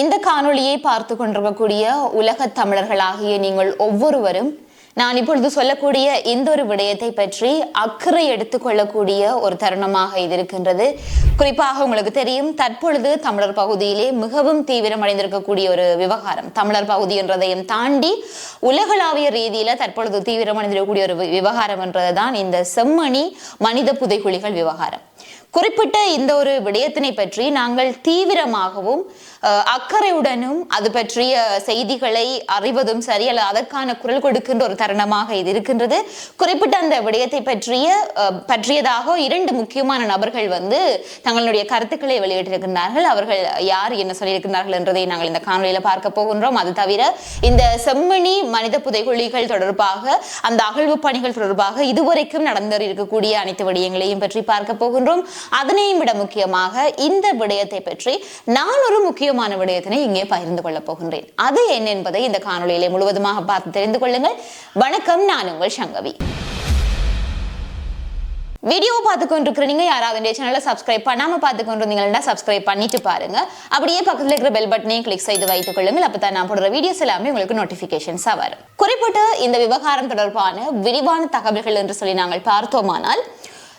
இந்த காணொளியை பார்த்து கொண்டிருக்கக்கூடிய உலகத் தமிழர்களாகிய நீங்கள் ஒவ்வொருவரும் நான் இப்பொழுது சொல்லக்கூடிய இந்த ஒரு விடயத்தை பற்றி அக்கறை எடுத்துக்கொள்ளக்கூடிய ஒரு தருணமாக இது இருக்கின்றது. குறிப்பாக உங்களுக்கு தெரியும் தற்பொழுது தமிழர் பகுதியிலே மிகவும் தீவிரமடைந்திருக்கக்கூடிய ஒரு விவகாரம். தமிழர் பகுதி என்றதையும் தாண்டி உலகளாவிய ரீதியில தற்பொழுது தீவிரமடைந்திருக்கக்கூடிய ஒரு விவகாரம் என்றதுதான் இந்த செம்மணி மனித புதைகுழிகள் விவகாரம். குறிப்பிட்ட இந்த ஒரு விடயத்தினை பற்றி நாங்கள் தீவிரமாகவும் அக்கறையுடனும் அது பற்றிய செய்திகளை அறிவதும் சரி அல்ல அதற்கான குரல் கொடுக்கின்ற ஒரு தருணமாக இது இருக்கின்றது. குறிப்பிட்ட அந்த விடயத்தை பற்றிய பற்றியதாக இரண்டு முக்கியமான நபர்கள் வந்து தங்களுடைய கருத்துக்களை வெளியிட்டிருக்கின்றார்கள். அவர்கள் யார் என்ன சொல்லியிருக்கிறார்கள் என்றதை நாங்கள் இந்த காணொலியில பார்க்க போகின்றோம். அது தவிர இந்த செம்மணி மனித புதைகுழிகள் தொடர்பாக அந்த அகழ்வு பணிகள் தொடர்பாக இதுவரைக்கும் நடந்து இருக்கக்கூடிய அனைத்து விடயங்களையும் பற்றி பார்க்க போகின்றோம். அதனையும் விட முக்கியமாக இந்த விடயத்தை பற்றி நான் ஒரு முக்கிய முக்கியமான விடயத்தினை இங்கே பகிர்ந்து கொள்ளப் போகின்றேன். அது என்ன என்பதை இந்த காணொலியிலே முழுவதுமாக பார்த்து தெரிந்து கொள்ளுங்கள். வணக்கம் நான் உங்கள் சங்கவி. வீடியோ பார்த்து கொண்டிருக்கிற யாராவது இந்த சேனலை சப்ஸ்கிரைப் பண்ணாமல் பார்த்து கொண்டிருந்தீங்கன்னா சப்ஸ்கிரைப் பண்ணிட்டு பாருங்க. அப்படியே பக்கத்தில் இருக்கிற பெல் பட்டனையும் கிளிக் செய்து வைத்துக் கொள்ளுங்கள். அப்போ தான் நான் போடுற வீடியோஸ் எல்லாமே உங்களுக்கு நோட்டிஃபிகேஷன்ஸாக வரும். குறிப்பிட்ட இந்த விவகாரம் தொடர்பான விரிவான தகவல்கள் என்று சொல்லி நாங்கள் பார்த்தோமானால்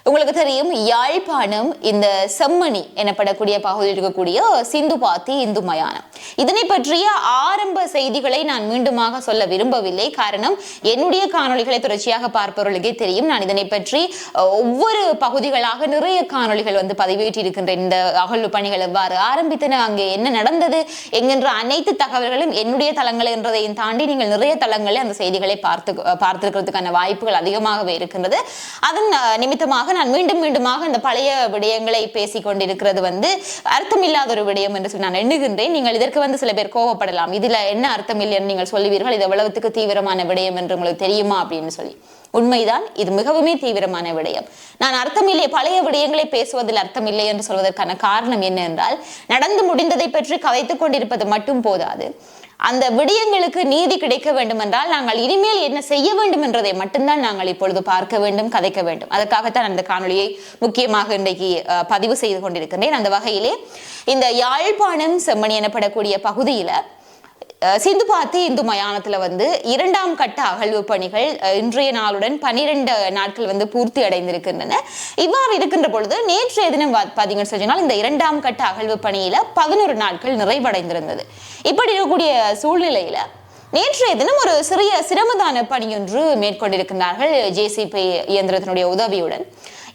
உங்களுக்கு தெரியும் யாழ்ப்பாணம் இந்த செம்மணி எனப்படக்கூடிய பகுதியில் இருக்கக்கூடிய சிந்து பாத்தி இந்து மயானம். இதனை பற்றிய ஆரம்ப செய்திகளை நான் மீண்டுமாக சொல்ல விரும்பவில்லை. காரணம் என்னுடைய காணொலிகளை தொடர்ச்சியாக பார்ப்பவர்களுக்கே தெரியும். நான் இதனை பற்றி ஒவ்வொரு பகுதிகளாக நிறைய காணொலிகள் வந்து பதிவேற்றியிருக்கின்ற இந்த அகழ்வு பணிகள் எவ்வாறு ஆரம்பித்தன அங்கே என்ன நடந்தது என்கின்ற அனைத்து தகவல்களும் என்னுடைய தளங்கள் என்றதையும் தாண்டி நீங்கள் நிறைய தளங்களில் அந்த செய்திகளை பார்த்து பார்த்திருக்கிறதுக்கான வாய்ப்புகள் அதிகமாகவே இருக்கின்றது. அதன் நிமித்தமாக நான் மீண்டும் மீண்டுமாக இந்த பழைய விடயங்களை பேசி கொண்டிருக்கிறது வந்து அர்த்தமில்லாத ஒரு விடயம் என்று சொல்லி நான் எண்ணுகின்றேன். நீங்கள் இதற்கு வந்து சில பேர் கோவப்படலாம். இதுல என்ன அர்த்தம் இல்லைன்னு நீங்கள் சொல்லுவீர்கள் இது எவ்வளவுக்கு தீவிரமான விடயம் என்று உங்களுக்கு தெரியுமா அப்படின்னு சொல்லி. உண்மைதான் இது மிகவுமே தீவிரமான விடயம். நான் அர்த்தமில்லை பழைய விடயங்களை பேசுவதில் அர்த்தமில்லை என்று சொல்வதற்கான காரணம் என்ன என்றால் நடந்து முடிந்ததை பற்றி கதைத்துக் கொண்டிருப்பது மட்டும் போதாது. அந்த விடயங்களுக்கு நீதி கிடைக்க வேண்டும் என்றால் நாங்கள் இனிமேல் என்ன செய்ய வேண்டும் என்றதை மட்டும்தான் நாங்கள் இப்பொழுது பார்க்க வேண்டும் கதைக்க வேண்டும். அதற்காகத்தான் அந்த காணொலியை முக்கியமாக இன்றைக்கு அஹ், பதிவு செய்து கொண்டிருக்கின்றேன். அந்த வகையிலே இந்த யாழ்ப்பாணம் செம்மணி எனப்படக்கூடிய பகுதியில சிந்து பாத்தி இந்து மயானத்தில் வந்து இரண்டாம் கட்ட அகழ்வு பணிகள் இன்றைய நாளுடன் பனிரெண்டு நாட்கள் வந்து பூர்த்தி அடைந்திருக்கின்றன. இவ்வாறு இருக்கின்ற பொழுது நேற்றைய தினம் பார்த்தீங்கன்னு பாத்தீங்கன்னு சொன்னால் இந்த இரண்டாம் கட்ட அகழ்வு பணியில பதினோரு நாட்கள் நிறைவடைந்திருந்தது. இப்படி இருக்கக்கூடிய சூழ்நிலையில நேற்றைய தினம் ஒரு சிறிய சிரமதான பணியொன்று மேற்கொண்டிருக்கின்றார்கள் ஜேசிபி இயந்திரத்தினுடைய உதவியுடன்.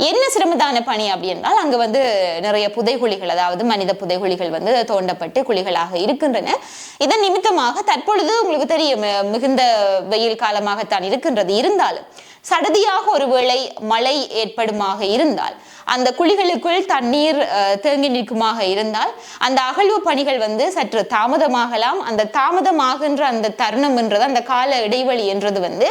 என்ன சிரமதான பணி அப்படி என்றால் அங்கு வந்து நிறைய புதைகுழிகள் அதாவது மனித புதைகுழிகள் வந்து தோண்டப்பட்டு குழிகளாக இருக்கின்றன. இதன் நிமித்தமாக தற்பொழுது உங்களுக்கு தெரியும் மிகுந்த வெயில் காலமாகத்தான் இருக்கின்றது. இருந்தாலும் சடதியாக ஒருவேளை மழை ஏற்படுமாக இருந்தால் அந்த குழிகளுக்குள் தண்ணீர் தேங்கி நிற்குமாக இருந்தால் அந்த அகழ்வு பணிகள் வந்து சற்று தாமதமாகலாம். அந்த தாமதமாகின்ற அந்த தருணம் என்றது அந்த கால இடைவெளி என்றது வந்து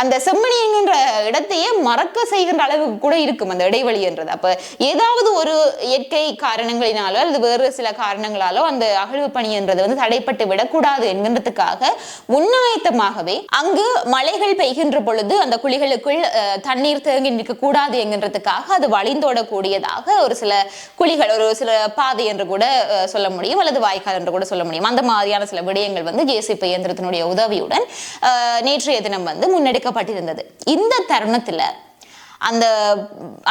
அந்த செம்மணி என்கின்ற இடத்தையே மறக்க செய்கின்ற அளவுக்கு கூட இருக்கும் அந்த இடைவெளி என்றது. அப்ப ஏதாவது ஒரு இயற்கை காரணங்களினாலோ அல்லது வேறு சில காரணங்களாலோ அந்த அகழ்வு பணி என்றது வந்து தடைப்பட்டு விடக்கூடாது என்கின்றதுக்காக முன்னாயத்தமாகவே அங்கு மழைகள் பெய்கின்ற பொழுது அந்த குழிகளுக்குள் தண்ணீர் தேங்கி நிற்கக்கூடாது என்கின்றதுக்காக அது வழிந்தோடக்கூடியதாக ஒரு சில குழிகள் ஒரு சில பாதை என்று கூட சொல்ல முடியும் அல்லது வாய்க்கால் என்று கூட சொல்ல முடியும். அந்த மாதிரியான சில விடயங்கள் வந்து ஜேசிபி இயந்திரத்தினுடைய உதவியுடன் நேற்றைய தினம் வந்து முன்னெடுக்கப்பட்டிருந்தது. இந்த தருணத்துல அந்த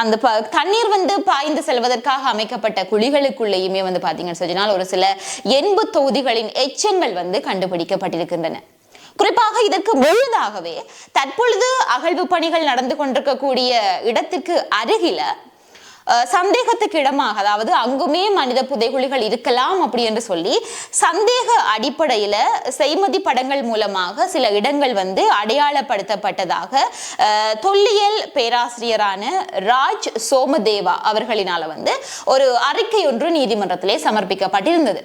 அந்த தண்ணீர் வந்து பாய்ந்து செல்வதற்காக அமைக்கப்பட்ட குழிகளுக்குள்ளேயுமே வந்து பார்த்தீங்கன்னு சொன்னால் ஒரு சில எண்பு தொகுதிகளின் எச்சங்கள் வந்து கண்டுபிடிக்கப்பட்டிருக்கின்றன. குறிப்பாக இதற்கு முழுதாகவே தற்பொழுது அகழ்வு பணிகள் நடந்து கொண்டிருக்கக்கூடிய இடத்திற்கு அருகில சந்தேகத்துக்கு இடமாக அதாவது அங்குமே மனித புதைகுழிகள் இருக்கலாம் அப்படி என்று சொல்லி சந்தேக அடிப்படையில செய்மதி படங்கள் மூலமாக சில இடங்கள் வந்து அடையாளப்படுத்தப்பட்டதாக தொல்லியல் பேராசிரியரான ராஜ் சோமதேவா அவர்களினால வந்து ஒரு அறிக்கை ஒன்று நீதிமன்றத்திலே சமர்ப்பிக்கப்பட்டிருந்தது.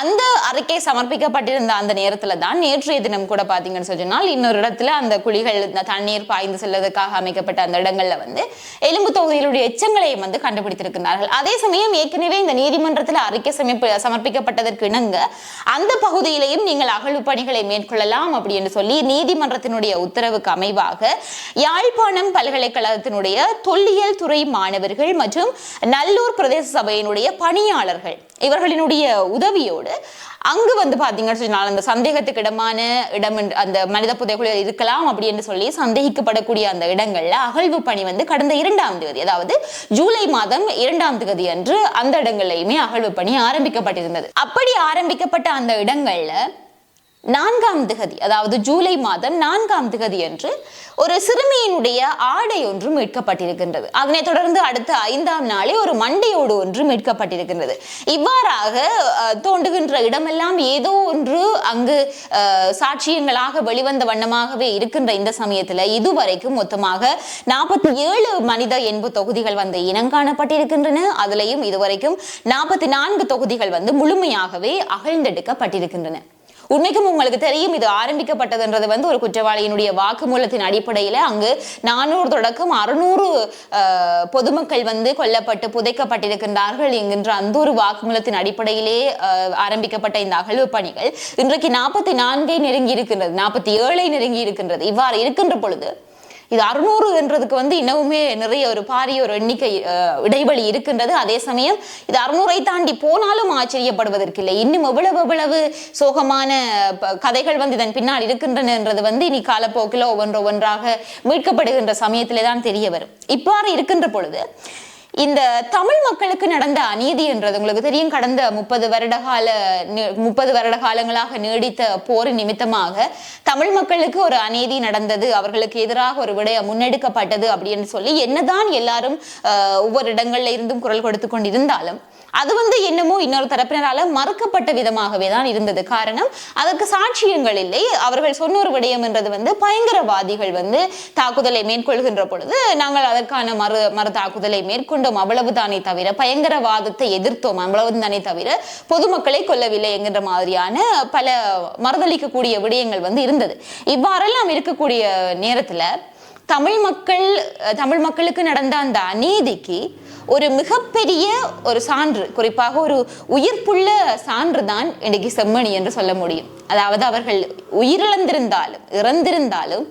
அந்த அறிக்கை சமர்ப்பிக்கப்பட்டிருந்த அந்த நேரத்துல தான் நேற்றைய தினம் கூட பாத்தீங்கன்னு சொன்னால் இன்னொரு இடத்துல அந்த குழிகள் இந்த தண்ணீர் பாய்ந்து செல்வதற்காக அமைக்கப்பட்ட அந்த இடங்கள்ல வந்து எலும்பு தொகுதியிலுடைய எச்சங்களையும் வந்து கண்டுபிடித்திருக்கிறார்கள் அதே சமயம் ஏற்கனவே இந்த நீதிமன்றத்தில் அறிக்கை சமர்ப்ப சமர்ப்பிக்கப்பட்டதற்கு இணங்க அந்த பகுதியிலையும் நீங்கள் அகழ்வு பணிகளை மேற்கொள்ளலாம் அப்படி என்று சொல்லி நீதிமன்றத்தினுடைய உத்தரவுக்கு அமைவாக யாழ்ப்பாணம் பல்கலைக்கழகத்தினுடைய தொல்லியல் துறை மாணவர்கள் மற்றும் நல்லூர் பிரதேச சபையினுடைய பணியாளர்கள் இவர்களினுடைய உதவியோடு அங்கு வந்து பாத்தீங்கன்னு சொன்னால் அந்த சந்தேகத்துக்கு இடமான இடம் என்று- அந்த மனித புதைக்குழியில் இருக்கலாம் அப்படி என்று சொல்லி சந்தேகிக்கப்படக்கூடிய அந்த இடங்கள்ல அகழ்வு பணி வந்து கடந்த இரண்டாம் தேதி அதாவது ஜூலை மாதம் இரண்டாம் தேதி அன்று அந்த இடங்கள்லையுமே அகழ்வு பணி ஆரம்பிக்கப்பட்டிருந்தது. அப்படி ஆரம்பிக்கப்பட்ட அந்த இடங்கள்ல நான்காம் திகதி அதாவது ஜூலை மாதம் நான்காம் திகதி என்று ஒரு சிறுமியினுடைய ஆடை ஒன்று மீட்கப்பட்டிருக்கின்றது. அதனைத் தொடர்ந்து அடுத்த ஐந்தாம் நாளே ஒரு மண்டையோடு ஒன்று மீட்கப்பட்டிருக்கின்றது. இவ்வாறாக தோண்டுகின்ற இடமெல்லாம் ஏதோ ஒன்று அங்கு சாட்சியங்களாக வெளிவந்த வண்ணமாகவே இருக்கின்ற இந்த சமயத்தில் இதுவரைக்கும் மொத்தமாக நாற்பத்தி ஏழு மனித என்பு தொகுதிகள் வந்து இனங்காணப்பட்டிருக்கின்றன அதுலேயும் இதுவரைக்கும் நாற்பத்தி நான்கு தொகுதிகள் வந்து முழுமையாகவே அகழ்ந்தெடுக்கப்பட்டிருக்கின்றன. உண்மைக்கும் உங்களுக்கு தெரியும் இது ஆரம்பிக்கப்பட்டதுன்றது வந்து ஒரு குற்றவாளியினுடைய வாக்குமூலத்தின் அடிப்படையில் அங்கு நானூறு தொடக்கம் அறுநூறு பொதுமக்கள் வந்து கொல்லப்பட்டு புதைக்கப்பட்டிருக்கின்றார்கள் என்கின்ற அந்த ஒரு வாக்குமூலத்தின் அடிப்படையிலே ஆரம்பிக்கப்பட்ட இந்த அகழ்வு பணிகள். இன்றைக்கு நாற்பத்தி நான்கை நெருங்கி இருக்கின்றது நாற்பத்தி ஏழை நெருங்கி இருக்கின்றது இவ்வாறு இருக்கின்ற பொழுது இது அறுநூறு என்றதுக்கு வந்து இன்னமுமே நிறைய ஒரு பாரிய ஒரு எண்ணிக்கை இடைவெளி இருக்கின்றது. அதே சமயம் இது அறுநூறை தாண்டி போனாலும் ஆச்சரியப்படுவதற்கில்லை இன்னும் எவ்வளவு எவ்வளவு சோகமான கதைகள் வந்து இதன் பின்னால் இருக்கின்றன என்றது வந்து இனி காலப்போக்கில் ஒவ்வொன்று ஒவ்வொன்றாக மீட்கப்படுகின்ற சமயத்திலே தான் தெரிய வரும். இவ்வாறு இருக்கின்ற பொழுது இந்த தமிழ் மக்களுக்கு நடந்த அநீதி என்றது உங்களுக்கு தெரியும். கடந்த முப்பது வருட கால முப்பது வருட காலங்களாக நீடித்த போர் நிமித்தமாக தமிழ் மக்களுக்கு ஒரு அநீதி நடந்தது. அவர்களுக்கு எதிராக ஒரு விடயம் முன்னெடுக்கப்பட்டது அப்படின்னு சொல்லி என்னதான் எல்லாரும் ஒவ்வொரு இடங்கள்ல இருந்தும் குரல் கொடுத்து கொண்டிருந்தாலும் அது வந்து என்னமோ இன்னொரு தரப்பினரால மறுக்கப்பட்ட விதமாகவே தான் இருந்தது. காரணம் அதற்கு சாட்சியங்கள் இல்லை. அவர்கள் சொன்ன ஒரு விடயம் என்றது வந்து பயங்கரவாதிகள் வந்து தாக்குதலை மேற்கொள்கின்ற பொழுது நாங்கள் அதற்கான மறு மறு தாக்குதலை மேற்கொண்டோம். அவ்வளவுதானே தவிர பயங்கரவாதத்தை எதிர்த்தோம். அவ்வளவுதானே தவிர பொதுமக்களை கொல்லவில்லை என்கின்ற மாதிரியான பல மறுதளிக்கக்கூடிய விடயங்கள் வந்து இருந்தது. இவ்வாறெல்லாம் இருக்கக்கூடிய நேரத்தில் தமிழ் மக்கள் அஹ், தமிழ் மக்களுக்கு நடந்த அந்த அநீதிக்கு ஒரு மிகப்பெரிய ஒரு சான்று குறிப்பாக ஒரு உயிர்ப்புள்ள சான்று தான் இன்னைக்கு செம்மணி என்று சொல்ல முடியும். அதாவது அவர்கள் உயிரிழந்திருந்தாலும் இறந்திருந்தாலும்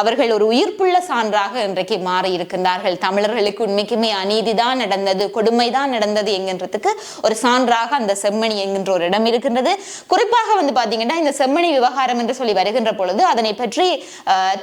அவர்கள் ஒரு உயிர்ப்புள்ள சான்றாக இன்றைக்கு மாறி இருக்கின்றார்கள் தமிழர்களுக்கு உண்மைக்குமே அநீதிதான் நடந்தது கொடுமைதான் நடந்தது என்கின்றதுக்கு ஒரு சான்றாக அந்த செம்மணி என்கின்ற ஒரு இடம் இருக்கின்றது. குறிப்பாக வந்து பாத்தீங்கன்னா இந்த செம்மணி விவகாரம் என்று சொல்லி வருகின்ற பொழுது அதனை பற்றி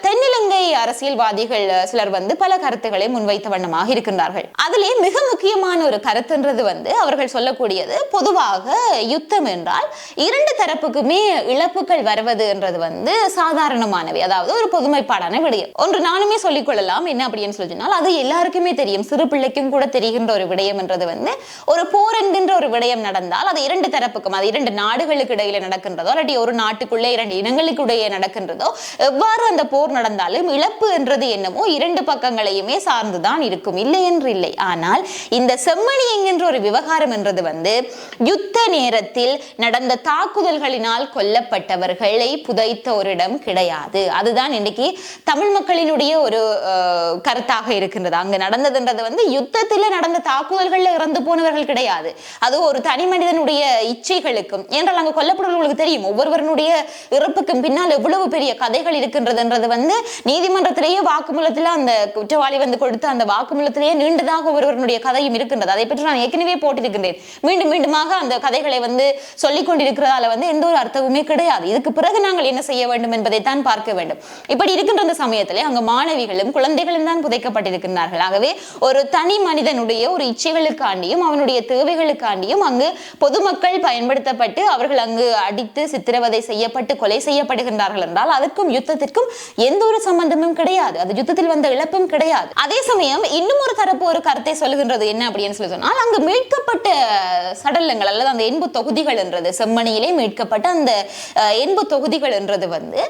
தென்னிலங்கை அரசியல்வாதிகள் சிலர் வந்து பல கருத்துக்களை முன்வைத்த வண்ணமாக இருக்கின்றார்கள். அதிலே மிக முக்கியமான ஒரு கருத்துன்றது வந்து அவர்கள் சொல்லக்கூடியது பொதுவாக யுத்தம் என்றால் இரண்டு தரப்புக்குமே இழப்புகள் வருவது என்றது வந்து சாதாரணமானவை. அதாவது ஒரு பொதுமைப்பாடான விடயம். ஒன்று நானுமே சொல்லிக் கொள்ளலாம். என்ன அப்படின்னு சொல்லி சொன்னால் அது எல்லாருக்குமே தெரியும். சிறு பிள்ளைக்கும் கூட தெரிகின்ற ஒரு விடயம் என்றது வந்து ஒரு போர் என்கின்ற ஒரு விடயம் நடந்தால் அது இரண்டு தரப்புக்கும் அது இரண்டு நாடுகளுக்கு இடையில நடக்கின்றதோ இல்லாட்டி ஒரு நாட்டுக்குள்ளே இரண்டு இனங்களுக்கு இடையே நடக்கின்றதோ எவ்வாறு அந்த போர் நடந்தாலும் இழப்பு என்றது என்னமோ இரண்டு பக்கங்களையுமே சார்ந்துதான் இருக்கும். இல்லை என்று இல்லை. ஆனால் இந்த செம்மணி என்கின்ற ஒரு விவகாரம் என்றது வந்து யுத்த நேரத்தில் நடந்த தாக்குதல்களினால் கொல்லப்பட்டவர்களை புதைத்த ஒரு இடம் கிடையாது. அதுதான் இன்னைக்கு தமிழ் மக்களினுடைய ஒரு கருத்தாக இருக்கின்றது. அங்கு நடந்ததுன்றது வந்து யுத்தத்தில் நடந்த தாக்குதல்களில் இறந்து போனவர்கள் கிடையாது. அது ஒரு தனி மனிதனுடைய இச்சைகளுக்கும் ஏனென்றால் அங்கு கொல்லப்படுவர்களுக்கு தெரியும் ஒவ்வொருவருடைய இறப்புக்கும் பின்னால் எவ்வளவு பெரிய கதைகள் இருக்கின்றதுன்றது வந்து நீதிமன்றத்திலேயே வாக்குமூலத்தில் அந்த குற்றவாளி வந்து கொடுத்த அந்த வாக்குமூலத்திலேயே நீண்டதாக ஒருவருடைய கதையும் இருக்கின்றது. அதை பற்றி நான் ஏற்கனவே போட்டிருக்கின்றேன். மீண்டும் மீண்டுமாக அந்த கதைகளை வந்து சொல்லிக் கொண்டிருக்கிறதால வந்து எந்த ஒரு அர்த்தமுமே கிடையாது. இதுக்கு பிறகு நாங்கள் என்ன செய்ய வேண்டும் என்பதை தான் பார்க்க வேண்டும். இப்படி இருக்கின்ற அந்த சமயத்திலே அங்கு மாணவிகளும் குழந்தைகளும் தான் புதைக்கப்பட்டிருக்கிறார்கள் ஆகவே ஒரு தனி மனிதனுடைய ஒரு இச்சைகளுக்காண்டியும் அவனுடைய தேவைகளுக்காண்டியும் அங்கு பொதுமக்கள் பயன்படுத்தப்பட்டு அவர்கள் அங்கு அடித்து சித்திரவதை செய்யப்பட்டு கொலை செய்யப்படுகின்றார்கள் என்றால் அதற்கும் யுத்தத்திற்கும் எந்த ஒரு சம்பந்தமும் கிடையாது. அது யுத்தத்தில் வந்த இழப்பும் கிடையாது. அதே சமயம் இன்னும் ஒரு தரப்பு ஒரு கருத்தை சொல்லுகின்றது என்ன அப்படின்னு சொல்லி சொன்னால் அங்கு மீட்கப்பட்ட சடலங்கள் அல்லது அந்த எண்பு தொகுதிகள் என்றது செம்மணியிலே மீட்கப்பட்ட அந்த என்பு எண்பு தொகுதிகள் என்றது வந்து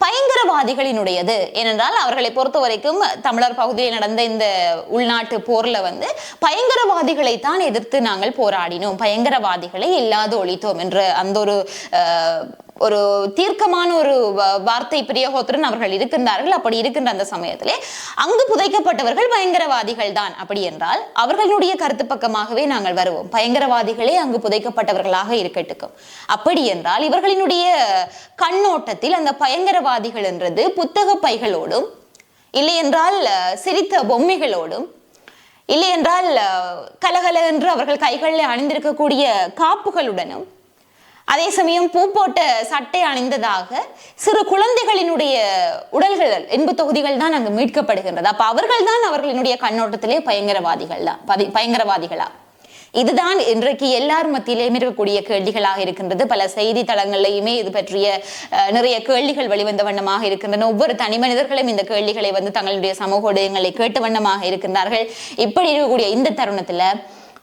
பயங்கரவாதிகளினுடையது. ஏனென்றால் அவர்களை பொறுத்த வரைக்கும் தமிழர் பகுதியில் நடந்த இந்த உள்நாட்டு போர்ல வந்து பயங்கரவாதிகளை தான் எதிர்த்து நாங்கள் போராடினோம். பயங்கரவாதிகளை இல்லாது ஒழித்தோம் என்று அந்த ஒரு அஹ், ஒரு தீர்க்கமான ஒரு வ- வார்த்தை பிரியகோத்திரன் அவர்கள் இருக்கின்றார்கள். அப்படி இருக்கின்ற அந்த சமயத்திலே அங்கு புதைக்கப்பட்டவர்கள் பயங்கரவாதிகள் தான். அப்படி என்றால் அவர்களுடைய கருத்து பக்கமாகவே நாங்கள் வருவோம். பயங்கரவாதிகளே அங்கு புதைக்கப்பட்டவர்களாக இருக்கட்டும். அப்படி என்றால் இவர்களினுடைய கண்ணோட்டத்தில் அந்த பயங்கரவாதிகள் என்றது புத்தக பைகளோடும் இல்லை என்றால் சிரித்த பொம்மைகளோடும் இல்லை என்றால் கலகல என்று அவர்கள் கைகளில் அணிந்திருக்கக்கூடிய காப்புகளுடனும் அதே சமயம் பூ போட்ட சட்டை அணிந்ததாக சிறு குழந்தைகளினுடைய உடல்கள் இன்பு தொகுதிகள் தான் அங்கு மீட்கப்படுகின்றது. அப்ப அவர்கள் தான் அவர்களினுடைய கண்ணோட்டத்திலே பயங்கரவாதிகள் தான் பதி- பயங்கரவாதிகளா? இதுதான் இன்றைக்கு எல்லார் மத்தியிலேயும் இருக்கக்கூடிய கேள்விகளாக இருக்கின்றது. பல செய்தி தளங்கள்லையுமே இது பற்றிய நிறைய கேள்விகள் வெளிவந்த வண்ணமாக இருக்கின்றன. ஒவ்வொரு தனி மனிதர்களும் இந்த கேள்விகளை வந்து தங்களுடைய சமூக ஊடகங்களை கேட்ட வண்ணமாக இருக்கின்றார்கள். இப்படி இருக்கக்கூடிய இந்த தருணத்துல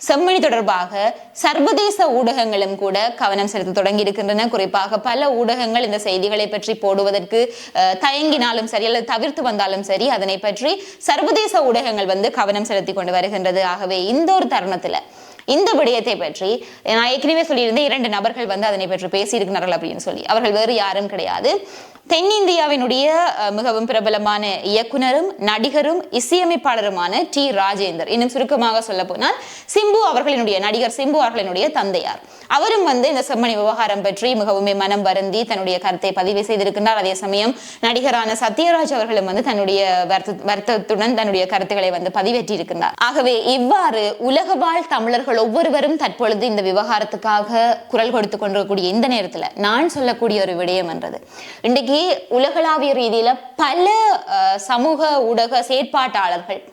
செம்மணி தொடர்பாக சர்வதேச ஊடகங்களும் கூட கவனம் செலுத்த தொடங்கி இருக்கின்றன குறிப்பாக பல ஊடகங்கள் இந்த செய்திகளை பற்றி போடுவதற்கு அஹ், தயங்கினாலும் சரி அல்லது தவிர்த்து வந்தாலும் சரி அதனை பற்றி சர்வதேச ஊடகங்கள் வந்து கவனம் செலுத்தி கொண்டு வருகின்றது. ஆகவே இந்த ஒரு தருணத்துல இந்த விடயத்தை பற்றி நான் ஏற்கனவே சொல்லியிருந்தேன் இரண்டு நபர்கள் வந்து அதனை பற்றி பேசியிருக்கிறார்கள் அப்படின்னு சொல்லி. அவர்கள் வேறு யாரும் கிடையாது. தென்னிந்தியாவினுடைய மிகவும் பிரபலமான இயக்குனரும் நடிகரும் இசையமைப்பாளருமான டி. ராஜேந்தர். இன்னும் சுருக்கமாக சொல்ல போனால் சிம்பு அவர்களினுடைய நடிகர் சிம்பு அவர்களினுடைய தந்தையார். அவரும் வந்து இந்த செம்மணி விவகாரம் பற்றி மிகவும் மனம் வருந்தி தன்னுடைய கருத்தை பதிவு செய்திருக்கின்றார். அதே சமயம் நடிகரான சத்யராஜ் அவர்களும் வந்து தன்னுடைய வருத்த- வருத்தத்துடன் தன்னுடைய கருத்துக்களை வந்து பதிவேற்றியிருக்கின்றார். ஆகவே இவ்வாறு உலக வாழ் தமிழர்கள் ஒவ்வொருவரும் தற்பொழுது இந்த விவகாரத்துக்காக குரல் கொடுத்து கொண்டிருக்கக்கூடிய இந்த நேரத்துல நான் சொல்லக்கூடிய ஒரு விடயம் என்றது. இன்றைக்கு உலகளாவிய ரீதியில பல சமூக ஊடக செயற்பாட்டாளர்கள்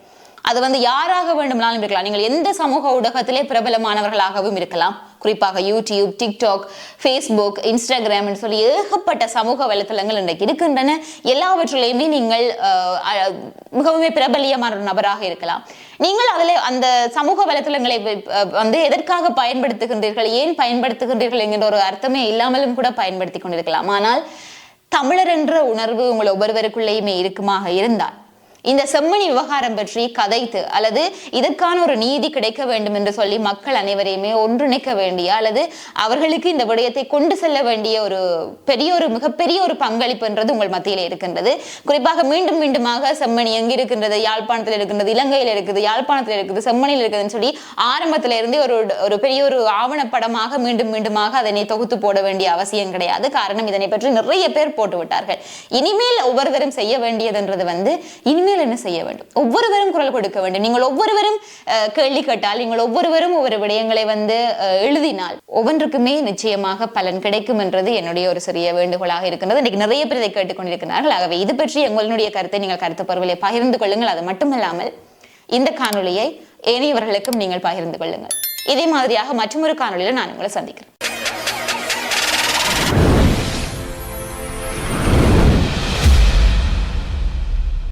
அது வந்து யாராக வேண்டுமானாலும் இருக்கலாம். நீங்கள் எந்த சமூக ஊடகத்திலே பிரபலமானவர்களாகவும் இருக்கலாம். குறிப்பாக யூடியூப் டிக்டாக் ஃபேஸ்புக் இன்ஸ்டாகிராம் சொல்லி ஏகப்பட்ட சமூக வலைத்தளங்கள் இன்றைக்கு இருக்கின்றன. எல்லாவற்றிலையுமே நீங்கள் அஹ், மிகவுமே பிரபலியமான ஒரு நபராக இருக்கலாம். நீங்கள் அதில் அந்த சமூக வலைத்தளங்களை வந்து எதற்காக பயன்படுத்துகின்றீர்கள் ஏன் பயன்படுத்துகின்றீர்கள் என்கின்ற ஒரு அர்த்தமே இல்லாமலும் கூட பயன்படுத்தி கொண்டிருக்கலாம். ஆனால் தமிழர் என்ற உணர்வு உங்கள் ஒவ்வொருவருக்குள்ளேயுமே இருக்குமாக இருந்தால் இந்த செம்மணி விவகாரம் பற்றி கதைத்து அல்லது இதற்கான ஒரு நீதி கிடைக்க வேண்டும் என்று சொல்லி மக்கள் அனைவரையுமே ஒன்றிணைக்க வேண்டிய அல்லது அவர்களுக்கு இந்த விடயத்தை கொண்டு செல்ல வேண்டிய ஒரு பெரிய ஒரு மிகப்பெரிய ஒரு பங்களிப்புன்றது உங்கள் மத்தியில் இருக்கின்றது. குறிப்பாக மீண்டும் மீண்டுமாக செம்மணி எங்க இருக்கின்றது யாழ்ப்பாணத்தில் இருக்கின்றது இலங்கையில் இருக்குது யாழ்ப்பாணத்தில் இருக்குது செம்மணியில் இருக்குதுன்னு சொல்லி ஆரம்பத்துல இருந்தே ஒரு ஒரு பெரிய ஒரு ஆவணப்படமாக மீண்டும் மீண்டுமாக அதனை தொகுத்து போட வேண்டிய அவசியம் கிடையாது. காரணம் இதனை பற்றி நிறைய பேர் போட்டு விட்டார்கள் இனிமேல் ஒவ்வொருவரும் செய்ய வேண்டியதுன்றது வந்து இனிமேல் நீங்கள் என்ன செய்ய வேண்டும்? ஒவ்வொருவரும் குரல் கொடுக்க வேண்டும். நீங்கள் ஒவ்வொருவரும் கேள்வி கேட்டால் நீங்கள் ஒவ்வொருவரும் ஒவ்வொரு விடயங்களை வந்து எழுதினால் ஒவ்வொன்றுக்குமே நிச்சயமாக பலன் கிடைக்கும் என்றது என்னுடைய ஒரு சிறிய வேண்டுகோளாக இருக்கின்றது. இன்னைக்கு நிறைய பேர் இதை கேட்டுக்கொண்டிருக்கிறார்கள். ஆகவே இது பற்றி எங்களுடைய கருத்தை நீங்கள் கருத்து பருவலை பகிர்ந்து கொள்ளுங்கள். அது மட்டுமல்லாமல் இந்த காணொலியை ஏனையவர்களுக்கும் நீங்கள் பகிர்ந்து கொள்ளுங்கள். இதே மாதிரியாக மற்றொரு காணொலியில் நான் உங்களை சந்திக்கிறேன்.